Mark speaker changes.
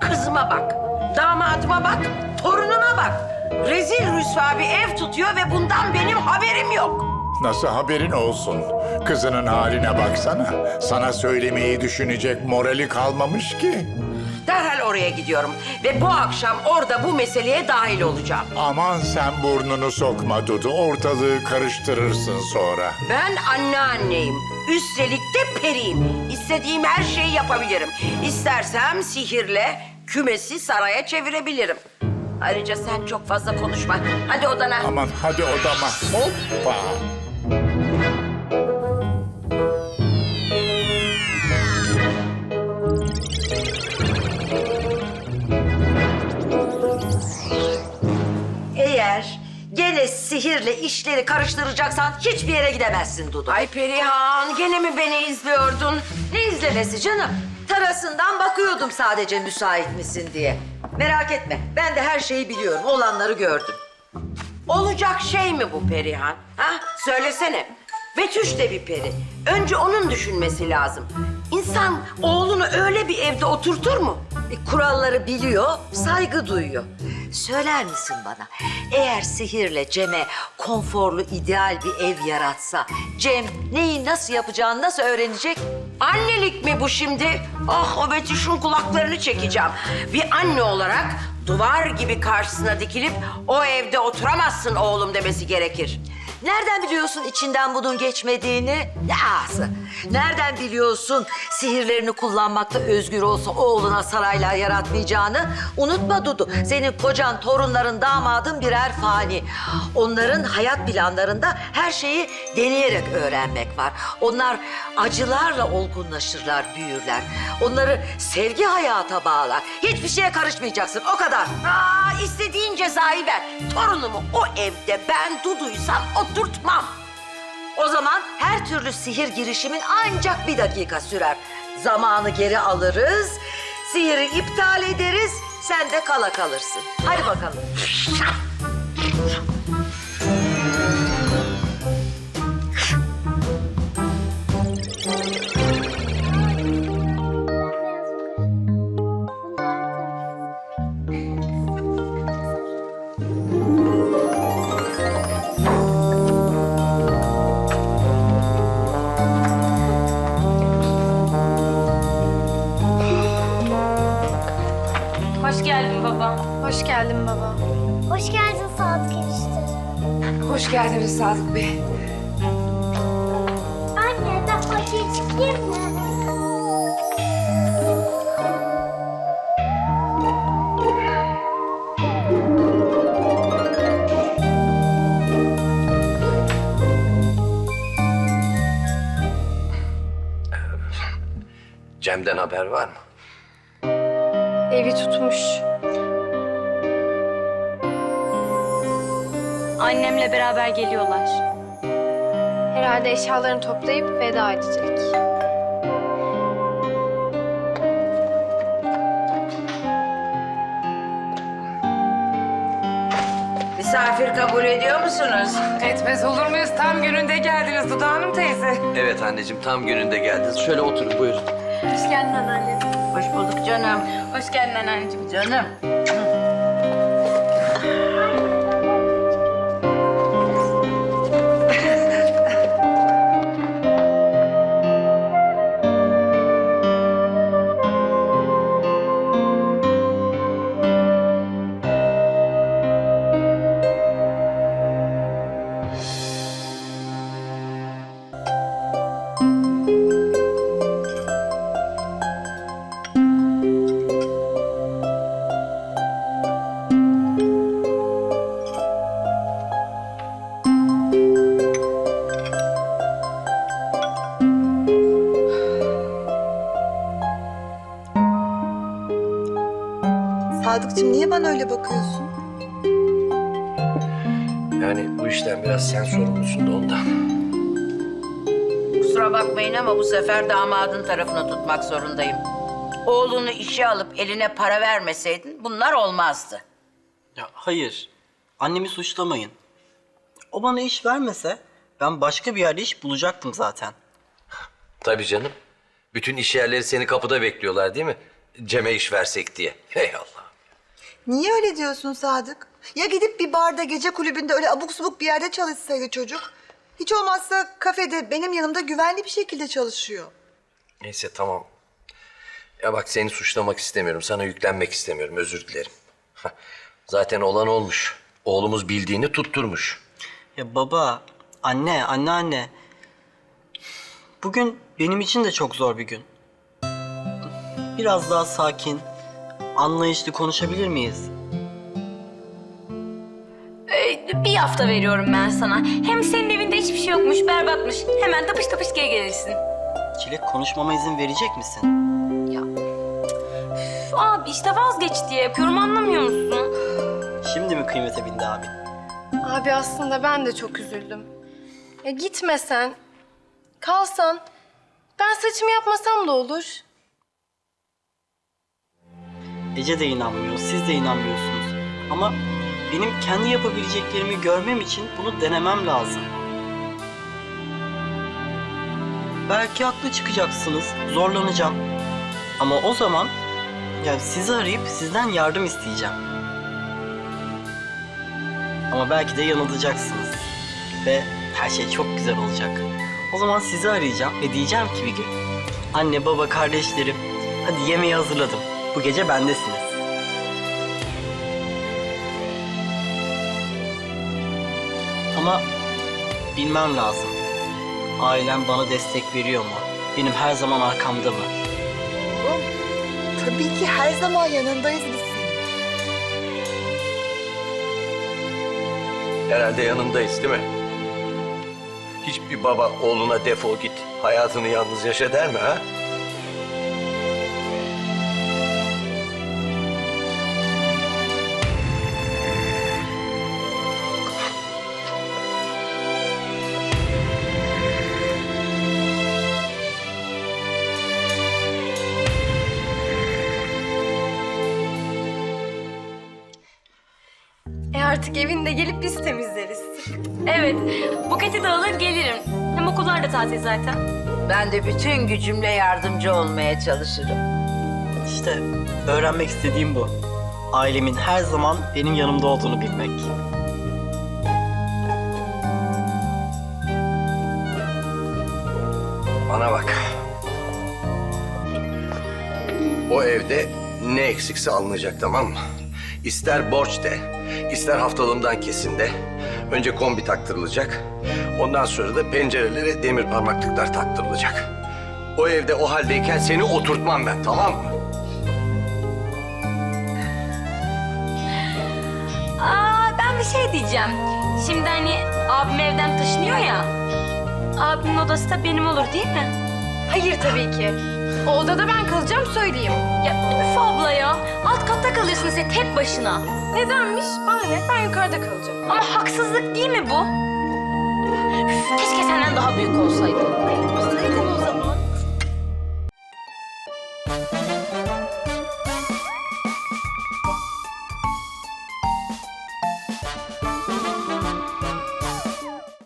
Speaker 1: Kızıma bak, damadıma bak, torunuma bak. Rezil rüsva bir ev tutuyor ve bundan benim haberim yok.
Speaker 2: Nasıl haberin olsun? Kızının haline baksana. Sana söylemeyi düşünecek morali kalmamış ki.
Speaker 1: Derhal oraya gidiyorum ve bu akşam orada bu meseleye dahil olacağım.
Speaker 2: Aman sen burnunu sokma Dudu. Ortalığı karıştırırsın sonra.
Speaker 1: Ben anneanneyim. Üstelik de periyim. İstediğim her şeyi yapabilirim. İstersem sihirle kümesi saraya çevirebilirim. Ayrıca sen çok fazla konuşma. Hadi odana.
Speaker 2: Aman hadi odama. Hoppa.
Speaker 3: Gene sihirle işleri karıştıracaksan hiçbir yere gidemezsin Dudu.
Speaker 1: Ay Perihan gene mi beni izliyordun?
Speaker 3: Ne izlemesi canım? Terasından bakıyordum sadece müsait misin diye. Merak etme, ben de her şeyi biliyorum, olanları gördüm.
Speaker 1: Olacak şey mi bu Perihan? Ha? Söylesene. Betüş de bir peri. Önce onun düşünmesi lazım. İnsan oğlunu öyle bir evde oturtur mu?
Speaker 3: E, kuralları biliyor, saygı duyuyor. Söyler misin bana, eğer sihirle Cem'e konforlu, ideal bir ev yaratsa... ...Cem neyi nasıl yapacağını nasıl öğrenecek?
Speaker 1: Annelik mi bu şimdi? Ah o Betüş'ün kulaklarını çekeceğim. Bir anne olarak duvar gibi karşısına dikilip o evde oturamazsın oğlum demesi gerekir.
Speaker 3: Nereden biliyorsun içinden bunun geçmediğini? Ne ağzı? Nereden biliyorsun sihirlerini kullanmakta özgür olsa oğluna saraylar yaratmayacağını? Unutma Dudu, senin kocan, torunların, damadın birer fani. Onların hayat planlarında her şeyi deneyerek öğrenmek var. Onlar acılarla olgunlaşırlar, büyürler. Onları sevgi hayata bağlar. Hiçbir şeye karışmayacaksın, o kadar.
Speaker 1: Aa, istediğin cezayı ver. Torunumu o evde ben Dudu'ysam oturtmam.
Speaker 3: Her türlü sihir girişimin ancak bir dakika sürer. Zamanı geri alırız, sihiri iptal ederiz, sen de kala kalırsın. Hadi bakalım.
Speaker 4: Hoş
Speaker 5: geldiniz Sadık Bey.
Speaker 6: Anne ben fakir çıkayım mı?
Speaker 7: Cem'den haber var mı?
Speaker 5: Evi tutmuş.
Speaker 4: Annemle beraber geliyorlar.
Speaker 5: Herhalde eşyalarını toplayıp veda edecek.
Speaker 1: Misafir kabul ediyor musunuz?
Speaker 8: Etmez olur muyuz? Tam gününde geldiniz Duda Hanım teyze.
Speaker 7: Evet anneciğim tam gününde geldiniz. Şöyle oturun buyurun.
Speaker 4: Hoş geldin anneanne.
Speaker 1: Hoş bulduk canım.
Speaker 4: Hoş geldin anneanneciğim.
Speaker 1: Canım.
Speaker 9: Bana öyle bakıyorsun?
Speaker 7: Yani bu işten biraz sen sorumlusun da ondan.
Speaker 1: Kusura bakmayın ama bu sefer damadın tarafını tutmak zorundayım. Oğlunu işe alıp eline para vermeseydin bunlar olmazdı.
Speaker 10: Ya hayır. Annemi suçlamayın. O bana iş vermese ben başka bir yerde iş bulacaktım zaten.
Speaker 7: Tabii canım. Bütün iş yerleri seni kapıda bekliyorlar değil mi? Cem'e iş versek diye. Hey Allah.
Speaker 9: Niye öyle diyorsun Sadık? Ya gidip bir barda, gece kulübünde öyle abuk subuk bir yerde çalışsaydı çocuk. Hiç olmazsa kafede benim yanımda güvenli bir şekilde çalışıyor.
Speaker 7: Neyse tamam. Ya bak seni suçlamak istemiyorum. Sana yüklenmek istemiyorum. Özür dilerim. Hah, Zaten olan olmuş. Oğlumuz bildiğini tutturmuş.
Speaker 10: Ya baba, anne, anneanne. Bugün benim için de çok zor bir gün. Biraz daha sakin, anlayışlı konuşabilir miyiz?
Speaker 4: Ee, bir hafta veriyorum ben sana. Hem senin evinde hiçbir şey yokmuş, berbatmış. Hemen tapış tapış geri gelirsin.
Speaker 10: Çilek konuşmama izin verecek misin?
Speaker 4: Üf, abi işte vazgeç diye yapıyorum anlamıyor musun?
Speaker 10: Şimdi mi kıymete bindi abi?
Speaker 5: Abi aslında ben de çok üzüldüm. Ya gitmesen, kalsan, ben saçımı yapmasam da olur.
Speaker 10: Ece de inanmıyor, siz de inanmıyorsunuz. Ama benim kendi yapabileceklerimi görmem için bunu denemem lazım. Belki haklı çıkacaksınız, zorlanacağım. Ama o zaman ya sizi arayıp sizden yardım isteyeceğim. Ama belki de yanılacaksınız. Ve her şey çok güzel olacak. O zaman sizi arayacağım ve diyeceğim ki bir gün. Anne, baba, kardeşlerim, hadi yemeği hazırladım. Bu gece bendesiniz. Ama bilmem lazım. Ailem bana destek veriyor mu? Benim her zaman arkamda mı?
Speaker 9: Oğlum, tabii ki her zaman yanındayız biz senin.
Speaker 7: Herhalde yanındayız değil mi? Hiçbir baba oğluna defol git, hayatını yalnız yaşa der mi ha?
Speaker 5: Artık evinde gelip biz temizleriz.
Speaker 4: Evet, buketi de alır gelirim. Hem okullar da tatil zaten.
Speaker 1: Ben de bütün gücümle yardımcı olmaya çalışırım.
Speaker 10: İşte öğrenmek istediğim bu. Ailemin her zaman benim yanımda olduğunu bilmek.
Speaker 7: Bana bak. O evde ne eksikse alınacak tamam mı? İster borç de, ister haftalığından kesin de. Önce kombi taktırılacak. Ondan sonra da pencerelere demir parmaklıklar taktırılacak. O evde o haldeyken seni oturtmam ben tamam mı?
Speaker 4: Aa ben bir şey diyeceğim. Şimdi hani abim evden taşınıyor ya. Abimin odası da benim olur değil mi?
Speaker 5: Hayır tabii ki. O odada ben kalacağım söyleyeyim.
Speaker 4: Ya üf abla ya. Alt katta kalıyorsun sen tek başına.
Speaker 5: Nedenmiş? Bana ne? Ben yukarıda kalacağım.
Speaker 4: Ama haksızlık değil mi bu? Üf, keşke senden daha büyük olsaydı.